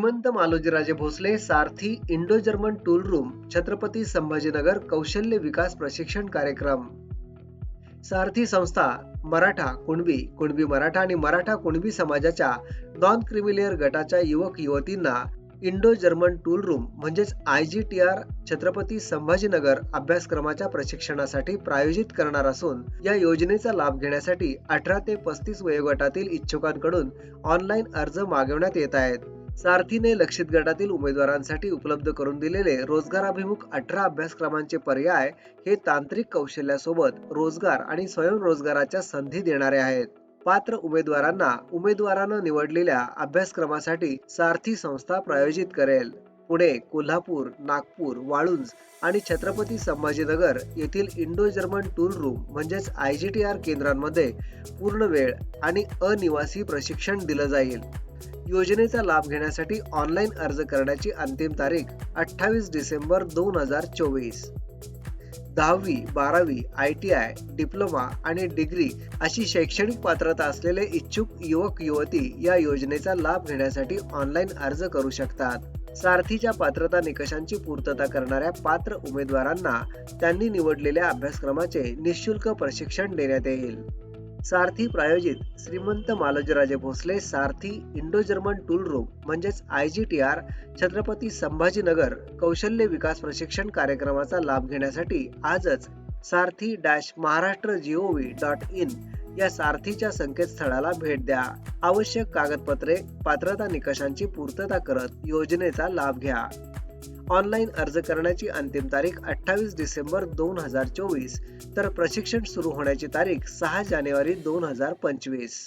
Shrimant Malojiraje Bhosale Sarthi Indo German tool room Chhatrapati Sambhajinagar कौशल्य विकास प्रशिक्षण कार्यक्रम. सारथी संस्था मराठा कुणबी कुणबी मराठा आणि मराठा कुणबी समाजाच्या नॉन क्रिमिलेअर गटाच्या युवक युवतींना इंडो जर्मन टूल रूम म्हणजेच I G T R Chhatrapati Sambhajinagar अभ्यासक्रमाच्या प्रशिक्षणासाठी प्रायोजित करणार असून या योजनेचा लाभ घेण्यासाठी अठरा ते पस्तीस वयोगटातील इच्छुकांकडून ऑनलाईन अर्ज मागवण्यात येत आहेत. सारथीने लक्षित गटातील उमेदवारांसाठी उपलब्ध करून दिलेले रोजगाराभिमुख अठरा अभ्यासक्रमांचे पर्याय हे तांत्रिक कौशल्यासोबत रोजगार आणि स्वयंरोजगाराच्या संधी देणारे आहेत. पात्र उमेदवारांना उमेदवारानं निवडलेल्या अभ्यासक्रमासाठी सारथी संस्था प्रायोजित करेल. पुणे कोल्हापूर नागपूर वाळुंज आणि छत्रपती संभाजीनगर येथील इंडो जर्मन टूल रूम म्हणजेच आय जी टी आर केंद्रांमध्ये पूर्ण वेळ आणि अनिवासी प्रशिक्षण दिलं जाईल. योजनेचा लाभ घेण्यासाठी ऑनलाईन अर्ज करण्याची अंतिम तारीख अठ्ठावीस डिसेंबर दोन हजार चोवीस. दहावी बारावी आय टी आय डिप्लोमा आणि डिग्री अशी शैक्षणिक पात्रता असलेले इच्छुक युवक युवती या योजनेचा लाभ घेण्यासाठी ऑनलाईन अर्ज करू शकतात. सारथीच्या पात्रता निकषांची पूर्तता करणाऱ्या पात्र उमेदवारांना त्यांनी निवडलेल्या अभ्यासक्रमाचे निशुल्क प्रशिक्षण देण्यात येईल. सारथी प्रायोजित Shrimant Malojiraje Bhosale Sarthi Indo German tool room म्हणजेच I G T R Chhatrapati Sambhajinagar कौशल्य विकास प्रशिक्षण कार्यक्रमाचा लाभ घेण्यासाठी आजच Sarthi dash Maharashtra G O V dot in या सारथीच्या संकेतस्थळाला भेट द्या. आवश्यक कागदपत्रे पात्रता निकषांची पूर्तता करत योजनेचा लाभ घ्या. ऑनलाईन अर्ज करण्याची अंतिम तारीख अठ्ठावीस डिसेंबर दोन हजार चोवीस तर प्रशिक्षण सुरू होण्याची तारीख सहा जानेवारी दोन हजार पंचवीस.